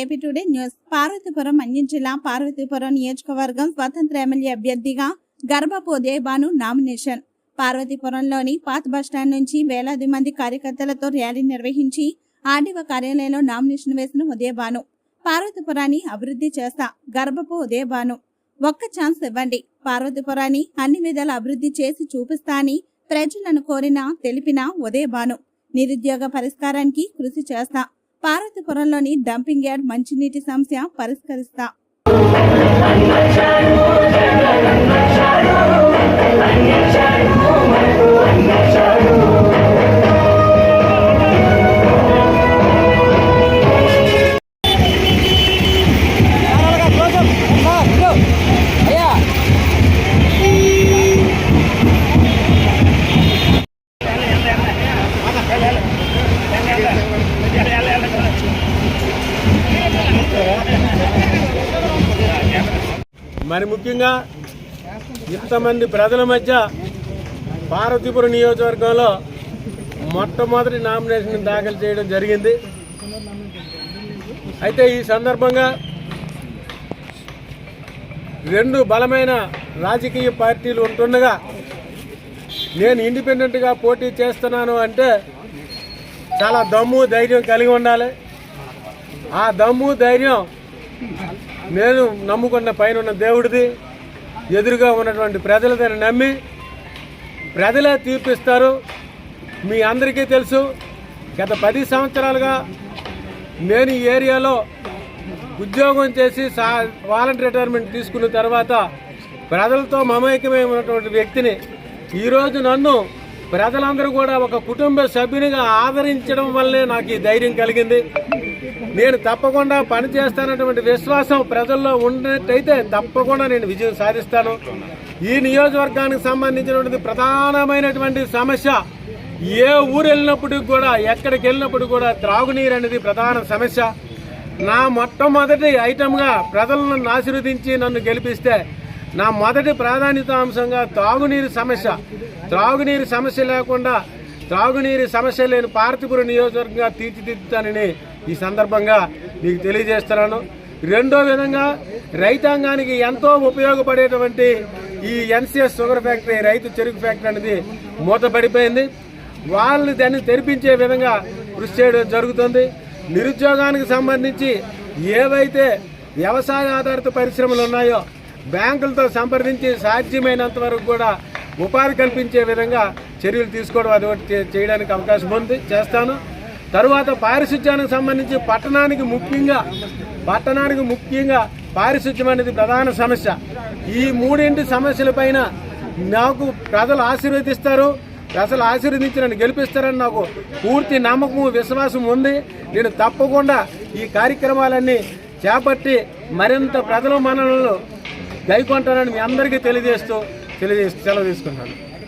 AP today news. Parvathipuram అన్యం జిల్లా పార్వతీపురం నియోజకవర్గం స్వతంత్ర ఎమ్మెల్యే అభ్యర్థిగా గర్భపు ఉదయభాను నామినేషన్. పార్వతీపురంలోని పాత బస్టాండ్ నుంచి వేలాది మంది కార్యకర్తలతో ర్యాలీ నిర్వహించి ఆర్డీఓ కార్యాలయంలో నామినేషన్ వేసిన ఉదయబాను పార్వతీపురాన్ని అభివృద్ధి చేస్తా గర్భపు ఉదయబాను ఒక్క ఛాన్స్ ఇవ్వండి. పార్వతీపురాన్ని అన్ని విధాల అభివృద్ధి చేసి చూపిస్తా అని ప్రజలను కోరిన తెలిపిన ఉదయబాను నిరుద్యోగ పరిష్కారానికి కృషి చేస్తా. పార్వతీపురంలోని డంపింగ్ యార్డ్ మంచినీటి సమస్య పరిష్కరిస్తా. మరి ముఖ్యంగా ఇంతమంది ప్రజల మధ్య పార్వతీపురం నియోజకవర్గంలో మొట్టమొదటి నామినేషన్ దాఖలు చేయడం జరిగింది. అయితే ఈ సందర్భంగా రెండు బలమైన రాజకీయ పార్టీలు ఉంటుండగా నేను ఇండిపెండెంట్గా పోటీ చేస్తున్నాను అంటే చాలా దమ్ము ధైర్యం కలిగి ఉండాలి. ఆ దమ్ము ధైర్యం నేను నమ్ముకున్న పైన ఉన్న దేవుడిది ఎదురుగా ఉన్నటువంటి ప్రజలదని నమ్మి ప్రజలే తీర్పిస్తారు. మీ అందరికీ తెలుసు గత పది సంవత్సరాలుగా నేను ఈ ఏరియాలో ఉద్యోగం చేసి సా వాలంటీర్ రిటైర్మెంట్ తీసుకున్న తర్వాత ప్రజలతో మమైక్యమై ఉన్నటువంటి వ్యక్తిని ఈరోజు నన్ను ప్రజలందరూ కూడా ఒక కుటుంబ సభ్యునిగా ఆదరించడం వల్లే నాకు ఈ ధైర్యం కలిగింది. నేను తప్పకుండా పనిచేస్తానటువంటి విశ్వాసం ప్రజల్లో ఉన్నట్టయితే తప్పకుండా నేను విజయం సాధిస్తాను. ఈ నియోజకవర్గానికి సంబంధించినటువంటి ప్రధానమైనటువంటి సమస్య ఏ ఊరు వెళ్ళినప్పటికి కూడా ఎక్కడికి వెళ్ళినప్పుడు కూడా త్రాగునీరు అనేది ప్రధాన సమస్య. నా మొట్టమొదటి ఐటమ్గా ప్రజలను ఆశీర్వదించి నన్ను గెలిపిస్తే నా మొదటి ప్రాధాన్యత అంశంగా త్రాగునీరు సమస్య. త్రాగునీరు సమస్య లేకుండా త్రాగునీరు సమస్య లేని పార్తీపురం నియోజకవర్గంగా తీర్చిదిద్దుతానని ఈ సందర్భంగా మీకు తెలియజేస్తున్నాను. రెండో విధంగా రైతాంగానికి ఎంతో ఉపయోగపడేటువంటి ఈ ఎన్సిఎస్ షుగర్ ఫ్యాక్టరీ రైతు చెరుకు ఫ్యాక్టరీ అనేది మూతపడిపోయింది. వాళ్ళని దాన్ని తెరిపించే విధంగా కృషి చేయడం జరుగుతుంది. నిరుద్యోగానికి సంబంధించి ఏవైతే వ్యవసాయ ఆధారిత పరిశ్రమలు ఉన్నాయో బ్యాంకులతో సంప్రదించి సాధ్యమైనంత వరకు కూడా ఉపాధి కల్పించే విధంగా చర్యలు తీసుకోవడం అది ఒకటి చేయడానికి అవకాశం ఉంది. చేస్తాను. తరువాత పారిశుధ్యానికి సంబంధించి పట్టణానికి ముఖ్యంగా పట్టణానికి ముఖ్యంగా పారిశుధ్యం అనేది ప్రధాన సమస్య. ఈ మూడింటి సమస్యలపైన నాకు ప్రజలు ఆశీర్వదిస్తారు ప్రజలు ఆశీర్వదించి నన్ను గెలిపిస్తారని నాకు పూర్తి నమ్మకం విశ్వాసం ఉంది. నేను తప్పకుండా ఈ కార్యక్రమాలన్నీ చేపట్టి మరింత ప్రజల మనలను గైకొంటానని మీ అందరికీ తెలియజేస్తూ తెలియజేస్తూ సెలవు తీసుకుంటాను